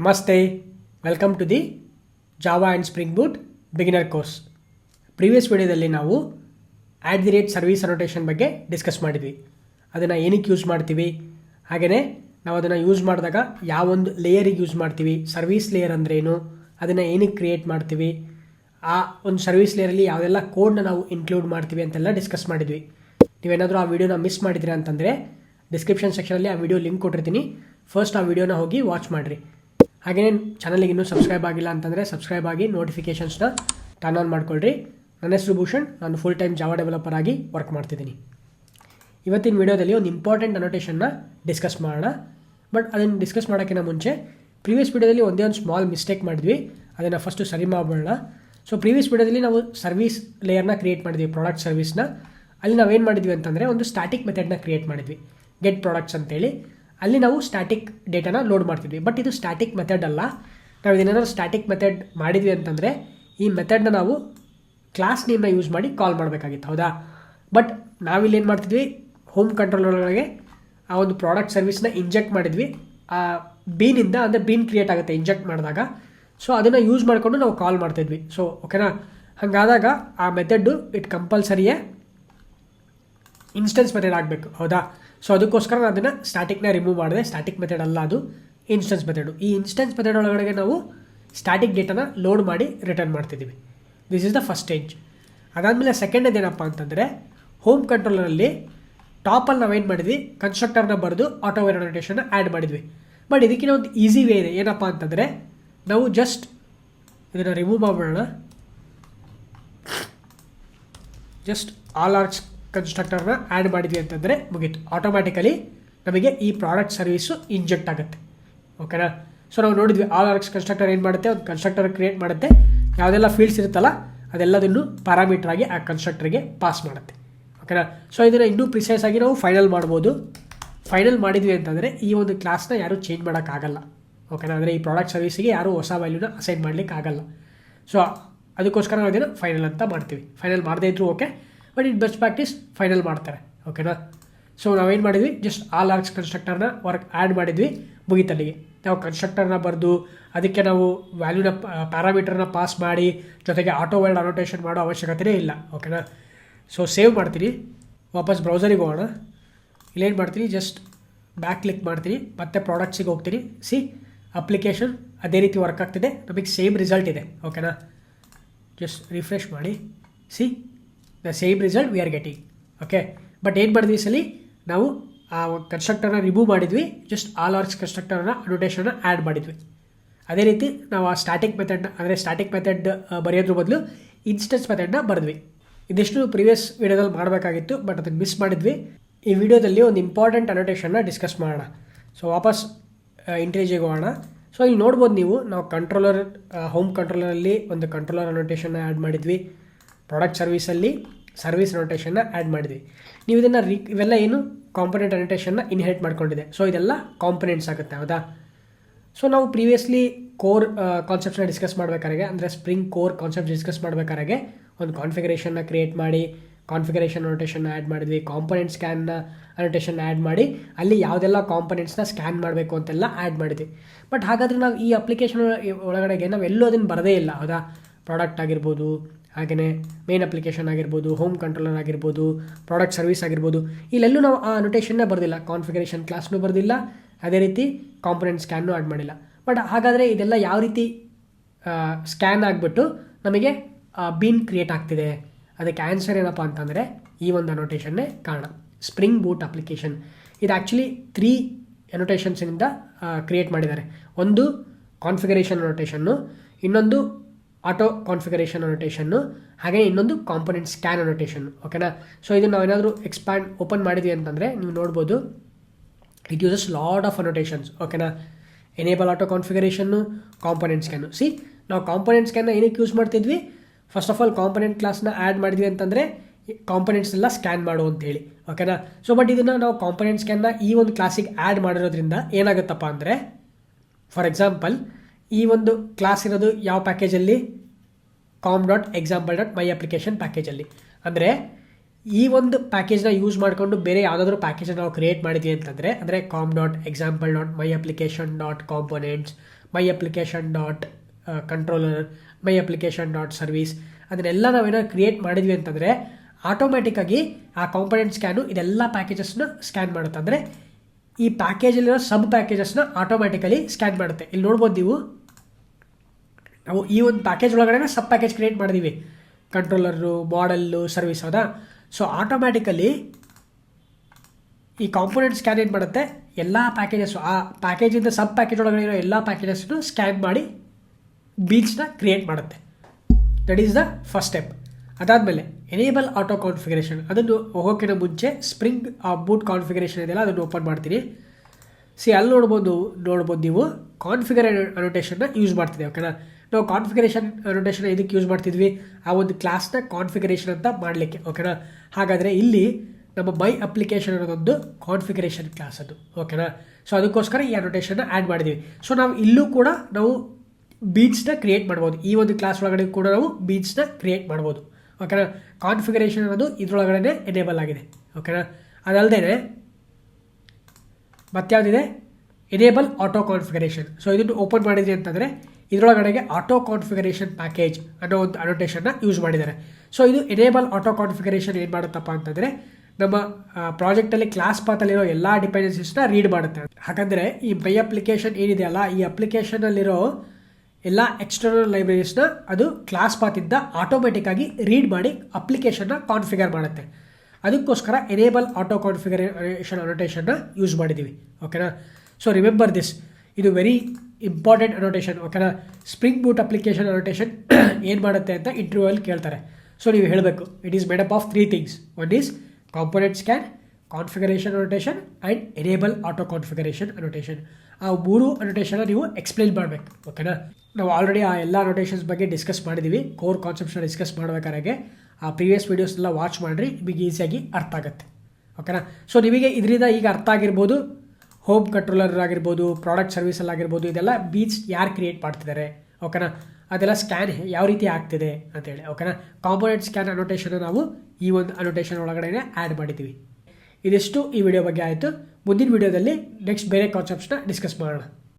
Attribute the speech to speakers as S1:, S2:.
S1: ನಮಸ್ತೆ welcome to the Java and Spring Boot beginner course previous ವಿಡಿಯೋದಲ್ಲಿ ನಾವು at the rate service annotation ಬಗ್ಗೆ discuss ಮಾಡಿದ್ವಿ. ಅದನ್ನು ಏನಕ್ಕೆ ಯೂಸ್ ಮಾಡ್ತೀವಿ? ಹಾಗೆಯೇ ನಾವು ಅದನ್ನು ಯೂಸ್ ಮಾಡಿದಾಗ ಯಾವೊಂದು ಲೇಯರಿಗೆ ಯೂಸ್ ಮಾಡ್ತೀವಿ? ಸರ್ವಿಸ್ ಲೇಯರ್ ಅಂದ್ರೇನು ಅದನ್ನು ಏನಕ್ಕೆ ಕ್ರಿಯೇಟ್ ಮಾಡ್ತೀವಿ? ಆ ಒಂದು ಸರ್ವಿಸ್ ಲೇಯರಲ್ಲಿ ಯಾವುದೆಲ್ಲ ಕೋಡ್ನ ನಾವು ಇನ್ಕ್ಲೂಡ್ ಮಾಡ್ತೀವಿ ಅಂತೆಲ್ಲ ಡಿಸ್ಕಸ್ ಮಾಡಿದ್ವಿ. ನೀವೇನಾದರೂ ಆ ವಿಡಿಯೋನ ಮಿಸ್ ಮಾಡಿದ್ರಿ ಅಂತಂದರೆ ಡಿಸ್ಕ್ರಿಪ್ಷನ್ ಸೆಕ್ಷನಲ್ಲಿ ಆ ವಿಡಿಯೋ ಲಿಂಕ್ ಕೊಟ್ಟಿರ್ತೀನಿ. ಫಸ್ಟ್ ಆ ವಿಡಿಯೋನ ಹೋಗಿ ವಾಚ್ ಮಾಡಿರಿ. ಹಾಗೆಯೇ ಚಾನಲಿಗೆ ಇನ್ನೂ ಸಬ್ಸ್ಕ್ರೈಬ್ ಆಗಿಲ್ಲ ಅಂತಂದರೆ ಸಬ್ಸ್ಕ್ರೈಬ್ ಆಗಿ ನೋಟಿಫಿಕೇಷನ್ಸ್ನ ಟರ್ನ್ ಆನ್ ಮಾಡ್ಕೊಳ್ರಿ. ನನ್ನ ಹೆಸರು ಭೂಷಣ್, ನಾನು ಫುಲ್ ಟೈಮ್ ಜಾವ ಡೆವಲಪರ್ ಆಗಿ ವರ್ಕ್ ಮಾಡ್ತಿದ್ದೀನಿ. ಇವತ್ತಿನ ವಿಡಿಯೋದಲ್ಲಿ ಒಂದು ಇಂಪಾರ್ಟೆಂಟ್ ಅನೋಟೇಷನ್ನ ಡಿಸ್ಕಸ್ ಮಾಡೋಣ. ಬಟ್ ಅದನ್ನು ಡಿಸ್ಕಸ್ ಮಾಡೋಕ್ಕಿಂತ ಮುಂಚೆ ಪ್ರೀವಿಯಸ್ ವಿಡಿಯೋದಲ್ಲಿ ಒಂದೇ ಒಂದು ಸ್ಮಾಲ್ ಮಿಸ್ಟೇಕ್ ಮಾಡಿದ್ವಿ. ಅದನ್ನು ಫಸ್ಟು ಸರಿ ಮಾಡೋಣ ಸೊ ಪ್ರೀವಿಯಸ್ ವಿಡಿಯೋದಲ್ಲಿ ನಾವು ಸರ್ವಿಸ್ ಲೇಯರ್ನ ಕ್ರಿಯೇಟ್ ಮಾಡಿದ್ವಿ ಪ್ರಾಡಕ್ಟ್ ಸರ್ವಿಸ್ನ ಅಲ್ಲಿ ನಾವೇನು ಮಾಡಿದ್ವಿ ಅಂತಂದರೆ ಒಂದು ಸ್ಟ್ಯಾಟಿಕ್ ಮೆಥಡ್ನ ಕ್ರಿಯೇಟ್ ಮಾಡಿದ್ವಿ. ಗೆಟ್ ಪ್ರಾಡಕ್ಟ್ಸ್ ಅಂತೇಳಿ. ಅಲ್ಲಿ ನಾವು ಸ್ಟ್ಯಾಟಿಕ್ ಡೇಟಾನ ಲೋಡ್ ಮಾಡ್ತಿದ್ವಿ. ಬಟ್ ಇದು ಸ್ಟ್ಯಾಟಿಕ್ ಮೆಥಡ್ ಅಲ್ಲ. ನಾವು ಇದನ್ನೇನಾದ್ರು ಸ್ಟ್ಯಾಟಿಕ್ ಮೆಥಡ್ ಮಾಡಿದ್ವಿ ಅಂತಂದರೆ, ಈ ಮೆಥಡ್ನ ನಾವು ಕ್ಲಾಸ್ ನೇಮ್ನ ಯೂಸ್ ಮಾಡಿ ಕಾಲ್ ಮಾಡಬೇಕಾಗಿತ್ತು. ಹೌದಾ? ಬಟ್ ನಾವಿಲ್ಲಿ ಏನು ಮಾಡ್ತಿದ್ವಿ? ಹೋಮ್ ಕಂಟ್ರೋಲ್ ಒಳಗಡೆ ಆ ಒಂದು ಪ್ರಾಡಕ್ಟ್ ಸರ್ವಿಸ್ನ ಇಂಜೆಕ್ಟ್ ಮಾಡಿದ್ವಿ. ಆ ಬೀನಿಂದ ಅಂದರೆ ಬೀನ್ ಕ್ರಿಯೇಟ್ ಆಗುತ್ತೆ ಇಂಜೆಕ್ಟ್ ಮಾಡಿದಾಗ. ಸೊ ಅದನ್ನು ಯೂಸ್ ಮಾಡಿಕೊಂಡು ನಾವು ಕಾಲ್ ಮಾಡ್ತಿದ್ವಿ. ಸೊ ಓಕೆನಾ ಹಾಗಾದಾಗ ಆ ಮೆಥಡ್ಡು ಇಟ್ ಕಂಪಲ್ಸರಿಯೇ ಇನ್ಸ್ಟೆನ್ಸ್ ಮೆಥಡ್ ಆಗಬೇಕು. ಹೌದಾ? ಸೊ ಅದಕ್ಕೋಸ್ಕರ ನಾನು ಅದನ್ನು ಸ್ಟಾಟಿಕ್ನ ರಿಮೂವ್ ಮಾಡಿದೆ ಸ್ಟ್ಯಾಟಿಕ್ ಮೆಥಡ್ ಅಲ್ಲ ಅದು ಇನ್ಸ್ಟೆನ್ಸ್ ಮೆಥಡು ಈ ಇನ್ಸ್ಟೆನ್ಸ್ ಮೆಥಡ್ ಒಳಗಡೆ ನಾವು ಸ್ಟ್ಯಾಟಿಕ್ ಡೇಟಾನ ಲೋಡ್ ಮಾಡಿ ರಿಟರ್ನ್ ಮಾಡ್ತಿದ್ದೀವಿ. This is the first stage ಅದಾದಮೇಲೆ ಸೆಕೆಂಡ್ ಏನಪ್ಪ ಅಂತಂದರೆ ಹೋಮ್ ಕಂಟ್ರೋಲರಲ್ಲಿ ಟಾಪಲ್ಲಿ ಏನು ಮಾಡಿದ್ವಿ? ಕನ್ಸ್ಟ್ರಕ್ಟರ್ನ ಬರೆದು ಆಟೋ ವೆರನೋಟೇಷನ್ನ ಆ್ಯಡ್ ಮಾಡಿದ್ವಿ. ಬಟ್ ಇದಕ್ಕಿಂತ ಒಂದು ಈಸಿ ವೇ ಇದೆ. ಏನಪ್ಪ ಅಂತಂದರೆ, ನಾವು ಜಸ್ಟ್ ಇದನ್ನು ರಿಮೂವ್ ಮಾಡೋಣ ಜಸ್ಟ್ ಆಲ್ ಆರ್ಟ್ಸ್ ಕನ್ಸ್ಟ್ರಕ್ಟರ್ನ ಆ್ಯಡ್ ಮಾಡಿದ್ವಿ ಅಂತಂದರೆ ಮುಗೀತು. ಆಟೋಮ್ಯಾಟಿಕಲಿ ನಮಗೆ ಈ ಪ್ರಾಡಕ್ಟ್ ಸರ್ವೀಸು ಇಂಜೆಕ್ಟ್ ಆಗುತ್ತೆ. ಓಕೆನಾ ಸೊ ನಾವು ನೋಡಿದ್ವಿ ಆಲ್ ಆರ್ಕ್ಸ್ ಕನ್ಸ್ಟ್ರಕ್ಟರ್ ಏನು ಮಾಡುತ್ತೆ? ಒಂದು ಕನ್ಸ್ಟ್ರಕ್ಟರ್ ಕ್ರಿಯೇಟ್ ಮಾಡುತ್ತೆ. ಯಾವುದೆಲ್ಲ ಫೀಲ್ಡ್ಸ್ ಇರುತ್ತಲ್ಲ, ಅದೆಲ್ಲದನ್ನು ಪ್ಯಾರಾಮೀಟರ್ ಆಗಿ ಆ ಕನ್ಸ್ಟ್ರಕ್ಟರ್ಗೆ ಪಾಸ್ ಮಾಡುತ್ತೆ. ಓಕೆನಾ ಸೊ ಇದನ್ನು ಇನ್ನೂ ಪ್ರಿಸೈಸ್ ಆಗಿ ನಾವು ಫೈನಲ್ ಮಾಡ್ಬೋದು. ಫೈನಲ್ ಮಾಡಿದ್ವಿ ಅಂತಂದರೆ ಈ ಒಂದು ಕ್ಲಾಸ್ನ ಯಾರೂ ಚೇಂಜ್ ಮಾಡೋಕ್ಕಾಗಲ್ಲ ಓಕೆನಾ ಅಂದರೆ ಈ ಪ್ರಾಡಕ್ಟ್ ಸರ್ವಿಸಿಗೆ ಯಾರೂ ಹೊಸ ವ್ಯಾಲ್ಯೂನ ಅಸೈನ್ ಮಾಡಲಿಕ್ಕೆ ಆಗಲ್ಲ. ಸೊ ಅದಕ್ಕೋಸ್ಕರ ನಾವು ಇದನ್ನು ಫೈನಲ್ ಅಂತ ಮಾಡ್ತೀವಿ. ಫೈನಲ್ ಮಾಡದೇ ಇದ್ದರೂ okay but it best practice final ಮಾಡ್ತಾರೆ. ಓಕೆನಾ ಸೊ ನಾವೇನು ಮಾಡಿದ್ವಿ? ಜಸ್ಟ್ ಆಲ್ ಆರ್ಕ್ಸ್ ಕನ್ಸ್ಟ್ರಕ್ಟರ್ನ ವರ್ಕ್ ಆ್ಯಡ್ ಮಾಡಿದ್ವಿ ಮುಗಿತಲ್ಲಿಗೆ. ನಾವು ಕನ್ಸ್ಟ್ರಕ್ಟರ್ನ ಬರೆದು ಅದಕ್ಕೆ ನಾವು ವ್ಯಾಲ್ಯೂನ ಪ್ಯಾರಾಮೀಟರ್ನ ಪಾಸ್ ಮಾಡಿ, ಜೊತೆಗೆ ಆಟೋ ವೈಲ್ಡ್ ಅನೋಟೇಷನ್ ಮಾಡೋ ಅವಶ್ಯಕತೆಯೇ ಇಲ್ಲ. ಓಕೆನಾ ಸೊ ಸೇವ್ ಮಾಡ್ತೀನಿ. ವಾಪಸ್ ಬ್ರೌಸರಿಗೆ ಹೋಗೋಣ. ಇಲ್ಲೇನು ಮಾಡ್ತೀನಿ? ಜಸ್ಟ್ ಬ್ಯಾಕ್ ಕ್ಲಿಕ್ ಮಾಡ್ತೀನಿ. ಮತ್ತೆ ಪ್ರಾಡಕ್ಟ್ಸಿಗೆ ಹೋಗ್ತೀನಿ. ಸಿ ಅಪ್ಲಿಕೇಶನ್ ಅದೇ ರೀತಿ ವರ್ಕ್ ಆಗ್ತಿದೆ. ನಮಗೆ ಸೇಮ್ ರಿಸಲ್ಟ್ ಇದೆ. ಓಕೆನಾ ಜಸ್ಟ್ ರಿಫ್ರೆಶ್ ಮಾಡಿ. See the same result we are getting okay but ಏನು ಮಾಡಿದ್ವಿ ಸಲ? ನಾವು ಆ ಕನ್ಸ್ಟ್ರಕ್ಟರ್ನ ರಿಮೂವ್ ಮಾಡಿದ್ವಿ. ಜಸ್ಟ್ ಆಲ್ ಆರ್ಕ್ಸ್ ಕನ್ಸ್ಟ್ರಕ್ಟರ್ನ ಅನೋಟೇಷನ್ನ ಆ್ಯಡ್ ಮಾಡಿದ್ವಿ. ಅದೇ ರೀತಿ ನಾವು ಆ ಸ್ಟಾಟಿಕ್ ಮೆಥಡ್ನ ಅಂದರೆ ಸ್ಟ್ಯಾಟಿಕ್ ಮೆಥಡ್ ಬರೆಯೋದ್ರ ಬದಲು ಇನ್ಸ್ಟೆನ್ಸ್ ಮೆಥಡ್ನ ಬರೆದ್ವಿ. ಇದಿಷ್ಟು ಪ್ರಿವಿಯಸ್ ವೀಡಿಯೋದಲ್ಲಿ ಮಾಡಬೇಕಾಗಿತ್ತು ಬಟ್ ಅದನ್ನು ಮಿಸ್ ಮಾಡಿದ್ವಿ. ಈ ವಿಡಿಯೋದಲ್ಲಿ ಒಂದು ಇಂಪಾರ್ಟೆಂಟ್ ಅನೋಟೇಷನ್ನ ಡಿಸ್ಕಸ್ ಮಾಡೋಣ. ಸೊ ವಾಪಸ್ ಇಂಟ್ರೀಜಿಗೆ ಹೋಗೋಣ. ಸೊ ಇಲ್ಲಿ ನೋಡ್ಬೋದು ನೀವು, ನಾವು ಕಂಟ್ರೋಲರ್ ಹೋಮ್ ಕಂಟ್ರೋಲರಲ್ಲಿ ಒಂದು ಕಂಟ್ರೋಲರ್ ಅನೋಟೇಷನ್ನ ಆ್ಯಡ್ ಮಾಡಿದ್ವಿ. ಪ್ರಾಡಕ್ಟ್ ಸರ್ವಿಸಲ್ಲಿ ಸರ್ವಿಸ್ ನೋಟೇಷನ್ನ ಆ್ಯಡ್ ಮಾಡಿದ್ವಿ. ನೀವು ಇದನ್ನು ರಿ ಇವೆಲ್ಲ ಏನು ಕಾಂಪೊನೆಂಟ್ ಅನೋಟೇಷನ್ನ ಇನ್ಹೆರಿಟ್ ಮಾಡ್ಕೊಂಡಿದೆ. ಸೊ ಇದೆಲ್ಲ ಕಾಂಪೊನೆಂಟ್ಸ್ ಆಗುತ್ತೆ, ಹೌದಾ? ಸೊ ನಾವು ಪ್ರೀವಿಯಸ್ಲಿ ಕೋರ್ ಕಾನ್ಸೆಪ್ಟ್ಸ್ನ ಡಿಸ್ಕಸ್ ಮಾಡಬೇಕಾದ್ರೆ, ಅಂದರೆ ಸ್ಪ್ರಿಂಗ್ ಕೋರ್ ಕಾನ್ಸೆಪ್ಟ್ ಡಿಸ್ಕಸ್ ಮಾಡಬೇಕಾದ್ರೆ, ಒಂದು ಕಾನ್ಫಿಗರೇಷನ್ನ ಕ್ರಿಯೇಟ್ ಮಾಡಿ ಕಾನ್ಫಿಗರೇಷನ್ ಅನೋಟೇಷನ್ನ ಆ್ಯಡ್ ಮಾಡಿದ್ವಿ ಕಾಂಪೊನೆಂಟ್ ಸ್ಕ್ಯಾನ್ನ ಅನೋಟೇಷನ್ ಆ್ಯಡ್ ಮಾಡಿ, ಅಲ್ಲಿ ಯಾವುದೆಲ್ಲ ಕಾಂಪೊನೆಂಟ್ಸ್ನ ಸ್ಕ್ಯಾನ್ ಮಾಡಬೇಕು ಅಂತೆಲ್ಲ ಆ್ಯಡ್ ಮಾಡಿದ್ವಿ. ಬಟ್ ಹಾಗಾದರೆ ನಾವು ಈ ಅಪ್ಲಿಕೇಶನ್ ಒಳಗಡೆಗೆ ನಾವು ಎಲ್ಲೂ ಅದನ್ನು ಬರದೇ ಇಲ್ಲ, ಹೌದಾ? ಪ್ರಾಡಕ್ಟ್ ಆಗಿರ್ಬೋದು ಹಾಗೆಯೇ ಮೇನ್ ಅಪ್ಲಿಕೇಶನ್ ಆಗಿರ್ಬೋದು ಹೋಮ್ ಕಂಟ್ರೋಲರ್ ಆಗಿರ್ಬೋದು ಪ್ರಾಡಕ್ಟ್ ಸರ್ವಿಸ್ ಆಗಿರ್ಬೋದು, ಇಲ್ಲೆಲ್ಲೂ ನಾವು ಆ ಅನೋಟೇಷನ್ನೇ ಬರೆದಿಲ್ಲ ಕಾನ್ಫಿಗರೇಷನ್ ಕ್ಲಾಸ್ನೂ ಬರೆದಿಲ್ಲ, ಅದೇ ರೀತಿ ಕಾಂಪೊನೆಂಟ್ ಸ್ಕ್ಯಾನ್ನೂ ಆ್ಯಡ್ ಮಾಡಿಲ್ಲ. ಬಟ್ ಹಾಗಾದರೆ ಇದೆಲ್ಲ ಯಾವ ರೀತಿ ಸ್ಕ್ಯಾನ್ ಆಗಿಬಿಟ್ಟು ನಮಗೆ ಬೀನ್ ಕ್ರಿಯೇಟ್ ಆಗ್ತಿದೆ? ಅದಕ್ಕೆ ಆನ್ಸರ್ ಏನಪ್ಪ ಅಂತಂದರೆ ಈ ಒಂದು ಅನೋಟೇಷನ್ನೇ ಕಾರಣ. ಸ್ಪ್ರಿಂಗ್ ಬೂಟ್ ಅಪ್ಲಿಕೇಶನ್ ಇದು ಆ್ಯಕ್ಚುಲಿ ತ್ರೀ ಅನೋಟೇಷನ್ಸಿಂದ ಕ್ರಿಯೇಟ್ ಮಾಡಿದ್ದಾರೆ. ಒಂದು ಕಾನ್ಫಿಗರೇಷನ್ ಅನೋಟೇಷನ್ನು ಇನ್ನೊಂದು ಆಟೋ ಕಾನ್ಫಿಗರೇಷನ್ ಅನೋಟೇಷನ್ನು ಹಾಗೆ ಇನ್ನೊಂದು ಕಾಂಪೊನೆಂಟ್ ಸ್ಕ್ಯಾನ್ ಅನೋಟೇಷನ್ ಓಕೆನಾ ಸೊ ಇದನ್ನು ನಾವು ಏನಾದರೂ ಎಕ್ಸ್ಪ್ಯಾಂಡ್ ಓಪನ್ ಮಾಡಿದ್ವಿ ಅಂತಂದರೆ ನೀವು ನೋಡ್ಬೋದು it uses lot of annotations ಓಕೆನಾ ಎನೇಬಲ್ ಆಟೋ ಕಾನ್ಫಿಗರೇಷನ್ನು ಕಾಂಪೊನೆಂಟ್ ಸ್ಕ್ಯಾನು ಸಿ ನಾವು ಕಾಂಪೊನೆಂಟ್ ಸ್ಕ್ಯಾನ್ನ ಏನಕ್ಕೆ ಯೂಸ್ ಮಾಡ್ತಿದ್ವಿ? ಫಸ್ಟ್ ಆಫ್ ಆಲ್ ಕಾಂಪೊನೆಂಟ್ ಕ್ಲಾಸ್ನ ಆ್ಯಡ್ ಮಾಡಿದ್ವಿ ಅಂತಂದರೆ ಕಾಂಪೊನೆಂಟ್ಸ್ ಎಲ್ಲ ಸ್ಕ್ಯಾನ್ ಮಾಡು ಅಂತೇಳಿ ಓಕೆನಾ ಸೊ ಬಟ್ ಇದನ್ನು ನಾವು ಕಾಂಪೊನೆಂಟ್ ಸ್ಕ್ಯಾನ್ನ ಈ ಒಂದು ಕ್ಲಾಸಿಗೆ ಆ್ಯಡ್ ಮಾಡಿರೋದ್ರಿಂದ ಏನಾಗುತ್ತಪ್ಪ ಅಂದರೆ ಫಾರ್ ಎಕ್ಸಾಂಪಲ್ ಈ ಒಂದು ಕ್ಲಾಸ್ ಇರೋದು ಯಾವ ಪ್ಯಾಕೇಜಲ್ಲಿ com dot example dot my application ಪ್ಯಾಕೇಜಲ್ಲಿ ಅಂದರೆ ಈ ಒಂದು ಪ್ಯಾಕೇಜ್ನ ಯೂಸ್ ಮಾಡಿಕೊಂಡು ಬೇರೆ ಯಾವುದಾದ್ರೂ ಪ್ಯಾಕೇಜ್ ನಾವು ಕ್ರಿಯೇಟ್ ಮಾಡಿದ್ವಿ ಅಂತಂದರೆ, ಅಂದರೆ com dot example dot my application dot components my application dot controller my application dot service ಅದನ್ನೆಲ್ಲ ನಾವೇನಾದ್ರು ಕ್ರಿಯೇಟ್ ಮಾಡಿದ್ವಿ ಅಂತಂದರೆ ಆಟೋಮೆಟಿಕ್ಕಾಗಿ ಆ ಕಾಂಪೊನೆಂಟ್ ಸ್ಕ್ಯಾನು ಇದೆಲ್ಲ ಪ್ಯಾಕೇಜಸ್ನ ಸ್ಕ್ಯಾನ್ ಮಾಡುತ್ತೆ. ಅಂದರೆ ಈ ಪ್ಯಾಕೇಜಲ್ಲಿರೋ ಸಬ್ ಪ್ಯಾಕೇಜಸ್ನ ಆಟೋಮ್ಯಾಟಿಕಲಿ ಸ್ಕ್ಯಾನ್ ಮಾಡುತ್ತೆ. ಇಲ್ಲಿ ನೋಡ್ಬೋದು ನೀವು ನಾವು ಈ ಒಂದು ಪ್ಯಾಕೇಜ್ ಒಳಗಡೆ ಸಬ್ ಪ್ಯಾಕೇಜ್ ಕ್ರಿಯೇಟ್ ಮಾಡಿದ್ದೀವಿ ಕಂಟ್ರೋಲರು ಮಾಡಲ್ಲು ಸರ್ವಿಸ್ ಹೌದಾ? ಸೊ ಆಟೋಮ್ಯಾಟಿಕಲಿ ಈ ಕಾಂಪೋನೆಂಟ್ ಸ್ಕ್ಯಾನ್ ಏನು ಮಾಡುತ್ತೆ? ಎಲ್ಲ ಪ್ಯಾಕೇಜಸ್ಸು ಆ ಪ್ಯಾಕೇಜಿಂದ ಸಬ್ ಪ್ಯಾಕೇಜ್ ಒಳಗಡೆ ಇರೋ ಎಲ್ಲ ಪ್ಯಾಕೇಜಸ್ನು ಸ್ಕ್ಯಾನ್ ಮಾಡಿ ಬೀಚ್ನ ಕ್ರಿಯೇಟ್ ಮಾಡುತ್ತೆ. That is the first step ಅದಾದಮೇಲೆ ಎನೇಬಲ್ ಆಟೋ ಕಾನ್ಫಿಗರೇಷನ್ ಅದನ್ನು ಹೋಗೋಕ್ಕಿಂತ ಮುಂಚೆ ಸ್ಪ್ರಿಂಗ್ ಆ ಬೂಟ್ ಕಾನ್ಫಿಗರೇಷನ್ ಇದೆಯಲ್ಲ, ಅದನ್ನು ಓಪನ್ ಮಾಡ್ತೀನಿ. ಸಿ ಅಲ್ಲಿ ನೋಡ್ಬೋದು ನೋಡ್ಬೋದು ನೀವು ಕಾನ್ಫಿಗರ್ ಅನೋಟೇಷನ್ನ ಯೂಸ್ ಮಾಡ್ತಿದ್ದೆ ಓಕೆನಾ ನಾವು ಕಾನ್ಫಿಗರೇಷನ್ ರೊಟೇಷನ್ ಇದಕ್ಕೆ ಯೂಸ್ ಮಾಡ್ತಿದ್ವಿ. ಆ ಒಂದು ಕ್ಲಾಸ್ನ ಕಾನ್ಫಿಗರೇಷನ್ ಅಂತ ಮಾಡಲಿಕ್ಕೆ ಓಕೆನಾ ಹಾಗಾದರೆ ಇಲ್ಲಿ ನಮ್ಮ ಮೈ ಅಪ್ಲಿಕೇಶನ್ ಅನ್ನೋದೊಂದು ಕಾನ್ಫಿಗರೇಷನ್ ಕ್ಲಾಸ್ ಅದು ಓಕೆನಾ ಸೊ ಅದಕ್ಕೋಸ್ಕರ ಈ ಅನೋಟೇಷನ್ನ ಆ್ಯಡ್ ಮಾಡಿದ್ದೀವಿ ಸೊ ನಾವು ಇಲ್ಲೂ ಕೂಡ ನಾವು ಬೀಚ್ನ ಕ್ರಿಯೇಟ್ ಮಾಡ್ಬೋದು. ಈ ಒಂದು ಕ್ಲಾಸ್ ಒಳಗಡೆ ಕೂಡ ನಾವು ಬೀಚ್ನ ಕ್ರಿಯೇಟ್ ಮಾಡ್ಬೋದು ಓಕೆನಾ ಕಾನ್ಫಿಗರೇಷನ್ ಅನ್ನೋದು ಇದರೊಳಗಡೆ ಎನೇಬಲ್ ಆಗಿದೆ ಓಕೆನಾ ಅದಲ್ಲದೆ ಮತ್ಯಾವುದಿದೆ? ಎನೇಬಲ್ ಆಟೋ ಕಾನ್ಫಿಗರೇಷನ್ ಸೊ ಇದನ್ನು ಓಪನ್ ಮಾಡಿದ್ರಿ ಅಂತಂದರೆ ಇದರೊಳಗಡೆಗೆ ಆಟೋ ಕಾನ್ಫಿಗರೇಷನ್ ಪ್ಯಾಕೇಜ್ ಅನ್ನೋ ಒಂದು ಅನೋಟೇಷನ್ನ ಯೂಸ್ ಮಾಡಿದ್ದಾರೆ. ಸೊ ಇದು ಎನೇಬಲ್ ಆಟೋ ಕಾನ್ಫಿಗರೇಷನ್ ಏನು ಮಾಡುತ್ತಪ್ಪ ಅಂತಂದರೆ, ನಮ್ಮ ಪ್ರಾಜೆಕ್ಟಲ್ಲಿ ಕ್ಲಾಸ್ ಪಾತಲ್ಲಿರೋ ಎಲ್ಲ ಡಿಪೆಂಡೆನ್ಸೀಸ್ನ ರೀಡ್ ಮಾಡುತ್ತೆ. ಹಾಗಂದರೆ, ಈ ಬೈ ಅಪ್ಲಿಕೇಶನ್ ಏನಿದೆಯಲ್ಲ ಈ ಅಪ್ಲಿಕೇಶನಲ್ಲಿರೋ ಎಲ್ಲ ಎಕ್ಸ್ಟರ್ನಲ್ ಲೈಬ್ರರೀಸ್ನ ಅದು ಕ್ಲಾಸ್ ಪಾತಿಂದ ಆಟೋಮೆಟಿಕ್ಕಾಗಿ ರೀಡ್ ಮಾಡಿ ಅಪ್ಲಿಕೇಶನ್ನ ಕಾನ್ಫಿಗರ್ ಮಾಡುತ್ತೆ. ಅದಕ್ಕೋಸ್ಕರ ಎನೇಬಲ್ ಆಟೋ ಕಾನ್ಫಿಗರೇಷನ್ ಅನೋಟೇಷನ್ನ ಯೂಸ್ ಮಾಡಿದ್ದೀವಿ ಓಕೆನಾ ಸೊ ರಿಮೆಂಬರ್ ದಿಸ್ ಇದು ವೆರಿ ಇಂಪಾರ್ಟೆಂಟ್ ಅನೋಟೇಷನ್ ಓಕೆನಾ ಸ್ಪ್ರಿಂಗ್ ಬೂಟ್ ಅಪ್ಲಿಕೇಶನ್ ಅನೋಟೇಷನ್ ಏನು ಮಾಡುತ್ತೆ ಅಂತ ಇಂಟರ್ವ್ಯೂವಲ್ಲಿ ಕೇಳ್ತಾರೆ. ಸೊ ನೀವು ಹೇಳಬೇಕು it is made up of three things one is component scan configuration annotation and enable auto configuration annotation ಆ ಮೂರು ಅನೋಟೇಷನ್ನ ನೀವು ಎಕ್ಸ್ಪ್ಲೈನ್ ಮಾಡಬೇಕು ಓಕೆನಾ ನಾವು ಆಲ್ರೆಡಿ ಆ ಎಲ್ಲ ಅನೋಟೇಷನ್ಸ್ ಬಗ್ಗೆ ಡಿಸ್ಕಸ್ ಮಾಡಿದ್ದೀವಿ ಕೋರ್ ಕಾನ್ಸೆಪ್ಟ್ಸ್ನ ಡಿಸ್ಕಸ್ ಮಾಡಬೇಕಾದ್ರೆ ಆ ಪ್ರೀವಿಯಸ್ ವೀಡಿಯೋಸ್ನೆಲ್ಲ ವಾಚ್ ಮಾಡಿರಿ, ನಿಮಗೆ ಈಸಿಯಾಗಿ ಅರ್ಥ ಆಗುತ್ತೆ ಓಕೆನಾ ಸೊ ನಿಮಗೆ ಇದರಿಂದ ಈಗ ಅರ್ಥ ಆಗಿರ್ಬೋದು ಹೋಮ್ ಕಂಟ್ರೋಲರ್ ಆಗಿರ್ಬೋದು, ಪ್ರಾಡಕ್ಟ್ ಸರ್ವಿಸಲ್ಲಿ ಆಗಿರ್ಬೋದು, ಇದೆಲ್ಲ ಬೀಚ್ ಯಾರು ಕ್ರಿಯೇಟ್ ಮಾಡ್ತಿದ್ದಾರೆ? ಓಕೆನಾ? ಅದೆಲ್ಲ ಸ್ಕ್ಯಾನ್ ಯಾವ ರೀತಿ ಆಗ್ತಿದೆ ಅಂತೇಳಿ ಓಕೆನಾ? ಕಾಂಪೊನೆಂಟ್ ಸ್ಕ್ಯಾನ್ ಅನೋಟೇಷನ್ ನಾವು ಈ ಒಂದು ಅನೋಟೇಷನ್ ಒಳಗಡೆ ಆ್ಯಡ್ ಮಾಡಿದ್ದೀವಿ. ಇದಿಷ್ಟು ಈ ವಿಡಿಯೋ ಬಗ್ಗೆ ಆಯಿತು. ಮುಂದಿನ ವಿಡಿಯೋದಲ್ಲಿ ನೆಕ್ಸ್ಟ್ ಬೇರೆ ಕಾನ್ಸೆಪ್ಟ್ಸ್ನ ಡಿಸ್ಕಸ್ ಮಾಡೋಣ.